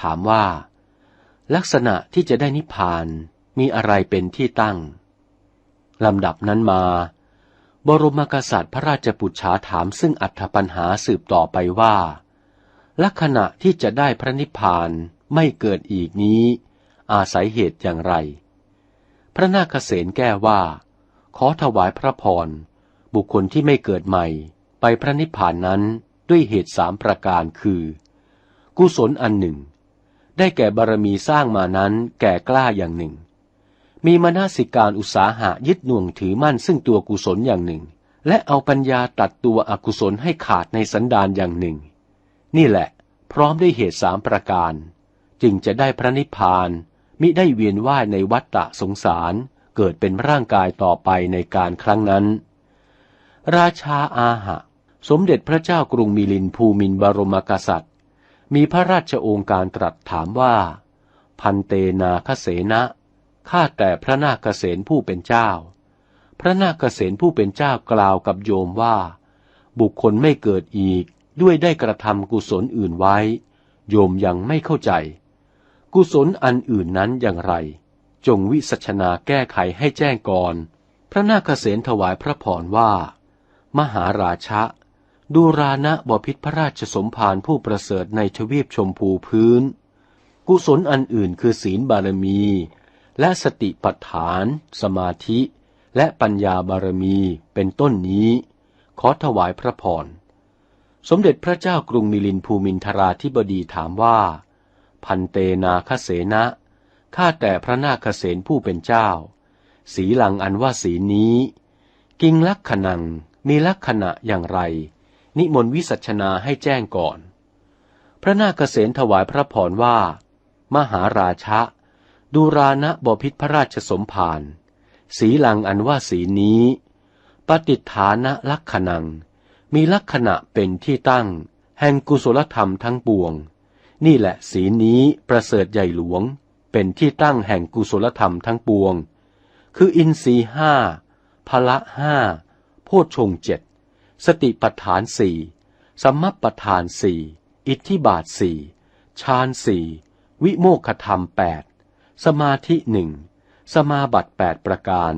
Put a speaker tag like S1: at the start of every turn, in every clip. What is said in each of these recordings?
S1: ถามว่า ลักษณะที่จะได้นิพพานมีอะไรเป็นที่ตั้งลำดับนั้นมา บรมกษัตริย์พระราชปุจฉาถามซึ่งอัธปัญหาสืบต่อไปว่า ลักษณะที่จะได้พระนิพพานไม่เกิดอีกนี้ อาศัยเหตุอย่างไร พระนาคเษนแก้ว่า ขอถวายพระพร บุคคลที่ไม่เกิดใหม่ ไปพระนิพพานนั้นด้วยเหตุสามประการคือ กุศลอันหนึ่ง ได้แก่บารมีสร้างมานั้นแก่กล้าอย่างหนึ่ง มีมนาสิการอุตสาหะยึดหน่วงถือมั่นซึ่งตัวกุศลอย่างหนึ่ง และเอาปัญญาตัดตัวอกุศลให้ขาดในสันดานอย่างหนึ่ง นี่แหละ พร้อมด้วยเหตุสามประการ จึงจะได้พระนิพพานมิได้เวียนว่ายในวัฏฏะสงสารเกิดเป็นร่างกายต่อไปในการครั้งนั้น ราชาอาหะ สมเด็จพระเจ้ากรุงมิลินภูมินบรมกษัตริย์ มีพระราชโองการตรัสถามว่า พันเตนาคเสนะข้าแต่พระนาคเสนผู้เป็นเจ้า พระนาคเสนผู้เป็นเจ้ากล่าวกับโยมว่า บุคคลไม่เกิดอีกด้วยได้กระทำกุศลอื่นไว้ โยมยังไม่เข้าใจ กุศลอันอื่นนั้นอย่างไร จงวิสัชนาแก้ไขให้แจ้งก่อน พระนาคเสนถวายพระพรว่า มหาราชะ ดูรานะบพิษพระราชสมภารผู้ประเสริฐในทวีปชมพูพื้น กุศลอันอื่นคือศีลบารมี และสติปัฏฐาน สมาธิ และปัญญาบารมีเป็นต้นนี้ ขอถวายพระพร สมเด็จพระเจ้ากรุงมิลินภูมินทราธิบดีถามว่า พันเตนาคเสนะข้าแต่พระนาคเสนผู้เป็นเจ้า สีหลังอันว่าสีนี้ กิงลักขณังมีลักษณะอย่างไร นิมนต์วิสัชนาให้แจ้งก่อน พระนาคเษนถวายพระพรว่า มหาราชะดูรานะบพิษพระราชสมภารสีลังอันว่าสีนี้ ปฏิฐานะลักขณัง มีลักษณะเป็นที่ตั้ง แห่งกุศลธรรมทั้งปวง นี่แหละสีนี้ประเสริฐใหญ่หลวง เป็นที่ตั้งแห่งกุศลธรรมทั้งปวง คืออินทรีห้าพละห้าโพชฌงเจ็ด สติปัฏฐานสี่สัมมัปปทานสี่อิทธิบาทสี่ฌานสี่วิโมกขธรรมแปดสมาธิหนึ่งสมาบัติแปดประการ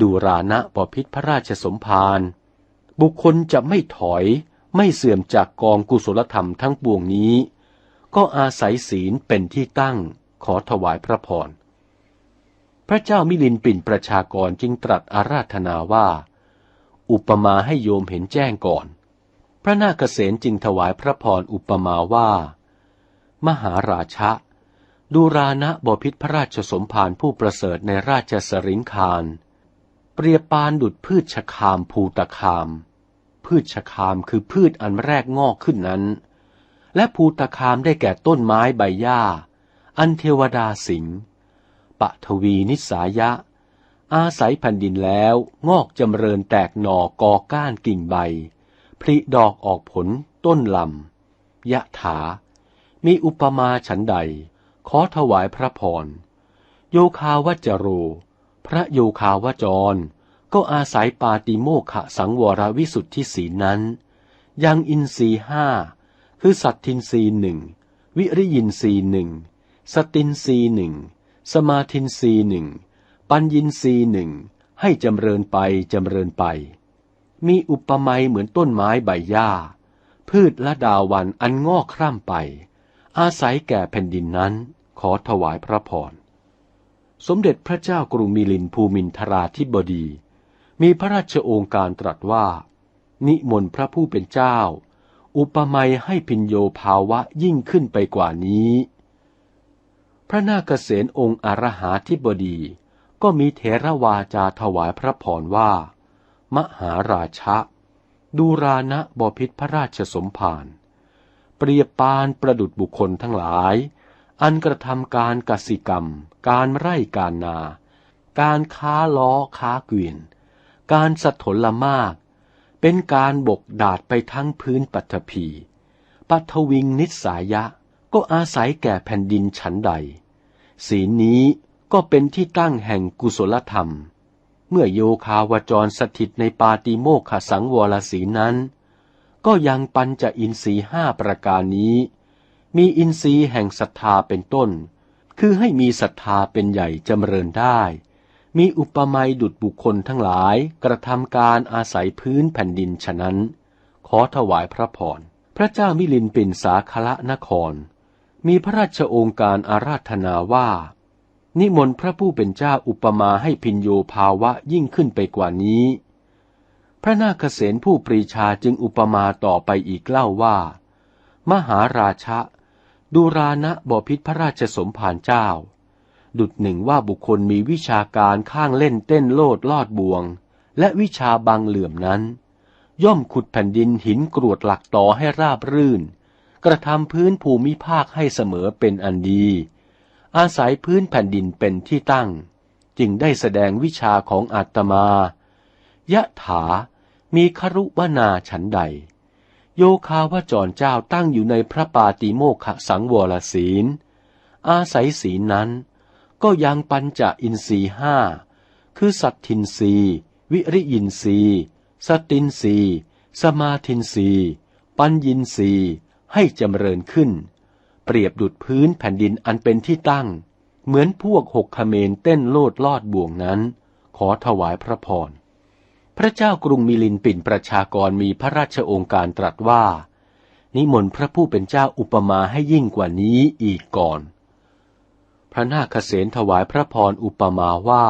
S1: ดูรานะปพิษพระราชสมภารบุคคลจะไม่ถอยไม่เสื่อมจากกองกุศลธรรมทั้งปวงนี้ ก็อาศัยศีลเป็นที่ตั้งขอถวายพระพรพระเจ้ามิลินปินประชากรจึงตรัสอาราธนาว่า อุปมาให้โยมเห็นแจ้งก่อน พระนาคเษนจึงถวายพระพรอุปมาว่า มหาราชะ ดูรานะบพิษพระราชสมภารผู้ประเสริฐในราชสริงคาร เปรียบปานดุดพืชชคามภูตคาม พืชชคามคือพืชอันแรกงอกขึ้นนั้น และภูตคามได้แก่ต้นไม้ใบหญ้า อันเทวดาสิงปะทวีนิสายะ อาศัยแผ่นดินแล้วงอกจำเริญแตกหน่อกอก้านกิ่งใบผลิดอกออกผลต้นลำยะถา มีอุปมาฉันใด ขอถวายพระพร โยคาวจโร พระโยคาวจร ก็อาศัยปาติโมขะสังวรวิสุทธิสีนั้น ยังอินทรีห้า คือสัตทินรีหนึ่ง วิริยินรีหนึ่ง สตินรีหนึ่ง สมาทินรีหนึ่ง ปัญญินรีหนึ่งให้จำเริญไปจำเริญไป มีอุปมาเหมือนต้นไม้ใบหญ้า พืชละดาวันอันงอกคร่ำไป อาศัยแก่แผ่นดินนั้นขอถวายพระพร สมเด็จพระเจ้ากรุงมิลินภูมินทราธิบดี มีพระราชโองการตรัสว่า นิมนต์พระผู้เป็นเจ้า อุปมาให้พินโยภาวะยิ่งขึ้นไปกว่านี้ พระนาคเษนองค์อรหาธิบดี ก็มีเถรวาจาถวายพระพรว่า มหาราชะ ดูรานะบพิษพระราชสมภารเปรียบปานประดุดบุคคลทั้งหลาย อันกระทำการกสิกรรม การไร่การนา การค้าล้อค้าเกวียน การสะทนละมาก เป็นการบกดาดไปทั้งพื้นปัทภีปัทวิงนิสายะก็อาศัยแก่แผ่นดินฉันใดสีนี้ ก็เป็นที่ตั้งแห่งกุศลธรรม เมื่อโยคาวจรสถิตในปาติโมขสังวรสีนั้น ก็ยังปัญจะอินทรีห้าประการนี้ มีอินทรีแห่งศรัทธาเป็นต้น คือให้มีศรัทธาเป็นใหญ่จำเริญได้ มีอุปมาดุดบุคคลทั้งหลายกระทำการอาศัยพื้นแผ่นดินฉะนั้น ขอถวายพระพรพระเจ้ามิลินปินสาคละนคร มีพระราชโองการอาราธนาว่า นิมนต์พระผู้เป็นเจ้าอุปมาให้พินโยภาวะยิ่งขึ้นไปกว่านี้ พระนาคเษนผู้ปรีชาจึงอุปมาต่อไปอีกเล่าว่า มหาราชะดูรานะบพิษพระราชสมภารเจ้า ดุดหนึ่งว่าบุคคลมีวิชาการข้างเล่นเต้นโลดลอดบวง และวิชาบางเหลื่อมนั้น ย่อมขุดแผ่นดินหินกรวดหลักต่อให้ราบรื่น กระทำพื้นภูมิภาคให้เสมอเป็นอันดี อาศัยพื้นแผ่นดินเป็นที่ตั้ง จึงได้แสดงวิชาของอาตมายะถามีครุวนาฉันใด โยคาวจรเจ้าตั้งอยู่ในพระปาติโมขสังวรศีล อาศัยศีลนั้น ก็ยังปัญจอินทรีห้า คือสัตทินรีวิริยินรีสตินรีสมาทินรีปัญญินรีให้จำเริญขึ้น เปรียบดุดพื้นแผ่นดินอันเป็นที่ตั้ง เหมือนพวกหกขเมนเต้นโลดลอดบ่วงนั้น ขอถวายพระพร พระเจ้ากรุงมิลินปินประชากรมีพระราชองการตรัสว่า นิมนต์พระผู้เป็นเจ้าอุปมาให้ยิ่งกว่านี้อีกก่อน พระนาคเษนถวายพระพรอุปมาว่า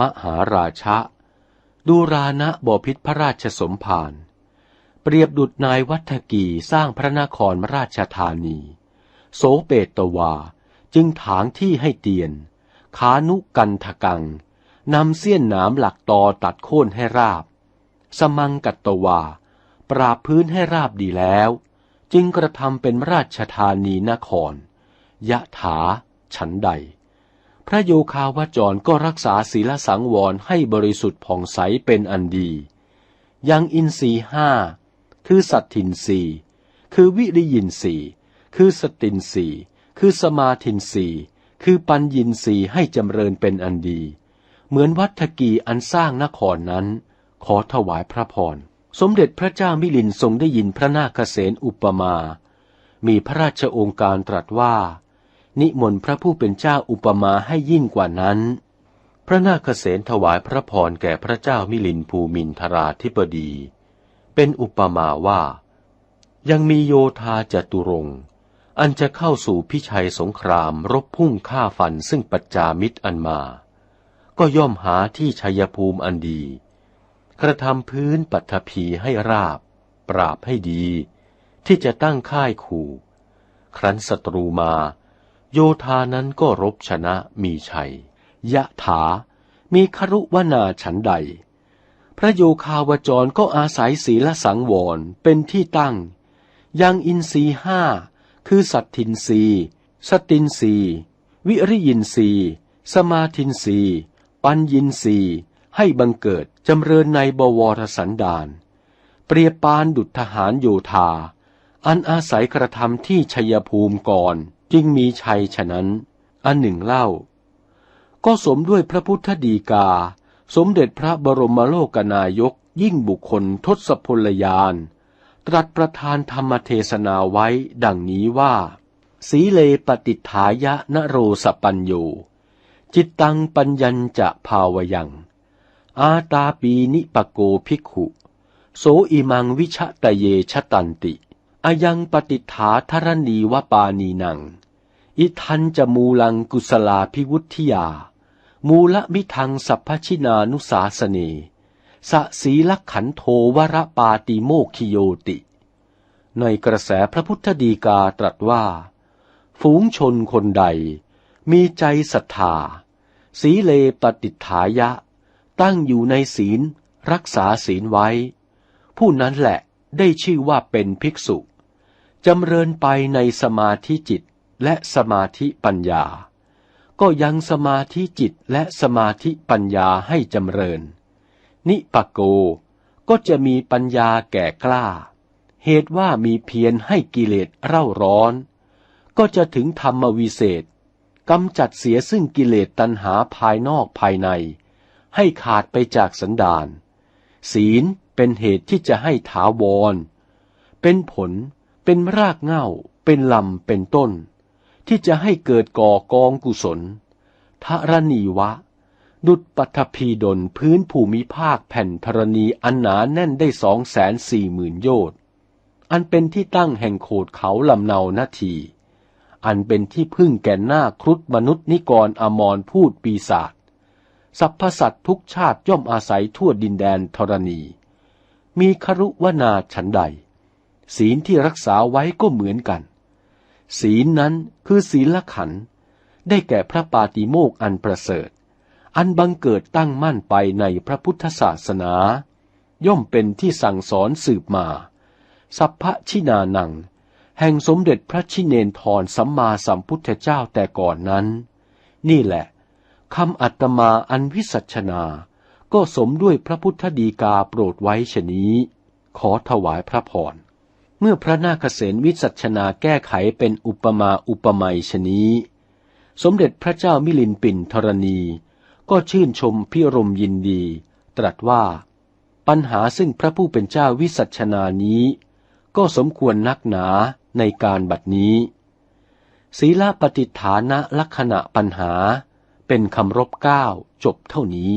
S1: มหาราชะดูรานะบพิษพระราชสมภารเปรียบดุดนายวัฒกีสร้างพระนครราชธานี โสเปตวา จึงถางที่ให้เตียน ขานุกันทกัง นำเสี้ยนหนามหลักตอตัดโค่นให้ราบ สมังกัตตวา ปราบพื้นให้ราบดีแล้ว จึงกระทำเป็นราชธานีนคร ยะถา ฉันใด พระโยคาวจรก็รักษาศีลสังวรให้บริสุทธิ์ผ่องใสเป็นอันดี ยังอินทรีห้า คือสัตทินรีคือวิริยินรี คือสตินรีคือสมาทินรีคือปัญญินรีให้จำเริญเป็นอันดี เหมือนวัฒกีอันสร้างนครนั้น ขอถวายพระพร สมเด็จพระเจ้ามิลินทรงได้ยินพระนาคเษนอุปมา มีพระราชองค์การตรัสว่า นิมนต์พระผู้เป็นเจ้าอุปมาให้ยิ่งกว่านั้น พระนาคเษนถวายพระพรแก่พระเจ้ามิลินภูมินทราธิบดี เป็นอุปมาว่า ยังมีโยธาจตุรงค์ อันจะเข้าสู่พิชัยสงครามรบพุ่งฆ่าฟันซึ่งปัจจามิตรอันมา ก็ย่อมหาที่ชัยภูมิอันดี กระทำพื้นปัทภีให้ราบ ปราบให้ดี ที่จะตั้งค่ายขู่ ครั้นศัตรูมา โยธานั้นก็รบชนะมีชัย ยะถา มีครุวนาฉันใด พระโยคาวจรก็อาศัยศีลสังวรเป็นที่ตั้ง ยังอินทรีห้า คือสัตทินรีสตินรีวิริยินรีสมาทินรีปัญญินรีให้บังเกิดจำเริญในบวรสันดาน เปรียบปานดุจทหารโยธา อันอาศัยกระทำที่ชัยภูมิก่อนจึงมีชัยฉะนั้น อันหนึ่งเล่า ก็สมด้วยพระพุทธดีกา สมเด็จพระบรมโลกนายกยิ่งบุคคลทศพลยาน ตรัสประทานธรรมเทศนาไว้ดังนี้ว่า สีเลปฏิฐายะนโรสปัญโย จิตตังปัญญัญจะภาวยัง อาตาปีนิปโกภิกขุ โสอิมังวิชะตะเยชะตันติอายังปฏิฐาธรณีวปานีนัง อิทันจะมูลังกุสลาพิวุธิยา มูละมิทังสัพพชินานุสาสเน สสีลักขันโทวรปาติโมคคิโยติ ในกระแสพระพุทธดีกาตรัสว่า ฝูงชนคนใด มีใจศรัทธา สีเลปฏิฐายะ ตั้งอยู่ในศีลรักษาศีลไว้ ผู้นั้นแหละได้ชื่อว่าเป็นภิกษุ จำเริญไปในสมาธิจิตและสมาธิปัญญา ก็ยังสมาธิจิตและสมาธิปัญญาให้จำเริญ นิปโก ก็จะมีปัญญาแก่กล้า เหตุว่ามีเพียรให้กิเลสเร่าร้อน ก็จะถึงธรรมวิเศษกำจัดเสียซึ่งกิเลสตัณหาภายนอกภายใน ให้ขาดไปจากสันดาน ศีลเป็นเหตุที่จะให้ถาวร เป็นผล เป็นรากเหง้า เป็นลำ เป็นต้น ที่จะให้เกิดก่อกองกุศลทรณีวะ ดุดปัทภีดลพื้นภูมิภาคแผ่นธรณีอันหนาแน่นได้สองแสนสี่หมื่นโยชน์อันเป็นที่ตั้งแห่งโขดเขาลำเนานาที อันเป็นที่พึ่งแก่หน้าครุฑมนุษย์นิกรอมรพูดปีศาจสรรพสัตทุกชาติย่อมอาศัยทั่วดินแดนธรณี มีครุวนาฉันใด ศีลที่รักษาไว้ก็เหมือนกัน ศีลนั้นคือศีลขัน ได้แก่พระปาติโมกอันประเสริฐ อันบังเกิดตั้งมั่นไปในพระพุทธศาสนา ย่อมเป็นที่สั่งสอนสืบมา สัพพชินานัง แห่งสมเด็จพระชิเนนทรสัมมาสัมพุทธเจ้าแต่ก่อนนั้น นี่แหละคำอัตมาอันวิสัชนา ก็สมด้วยพระพุทธดีกาโปรดไว้ชนี้ ขอถวายพระพร เมื่อพระนาคเษนวิสัชนาแก้ไขเป็นอุปมาอุปไมยชนี้ สมเด็จพระเจ้ามิลินปินธรณี ก็ชื่นชมพิรมยินดี ตรัสว่า ปัญหาซึ่งพระผู้เป็นเจ้าวิสัชนานี้ ก็สมควรนักหนาในการบัดนี้ ศีลปฏิฐานะลักษณะปัญหาเป็นคำรบเก้าจบเท่านี้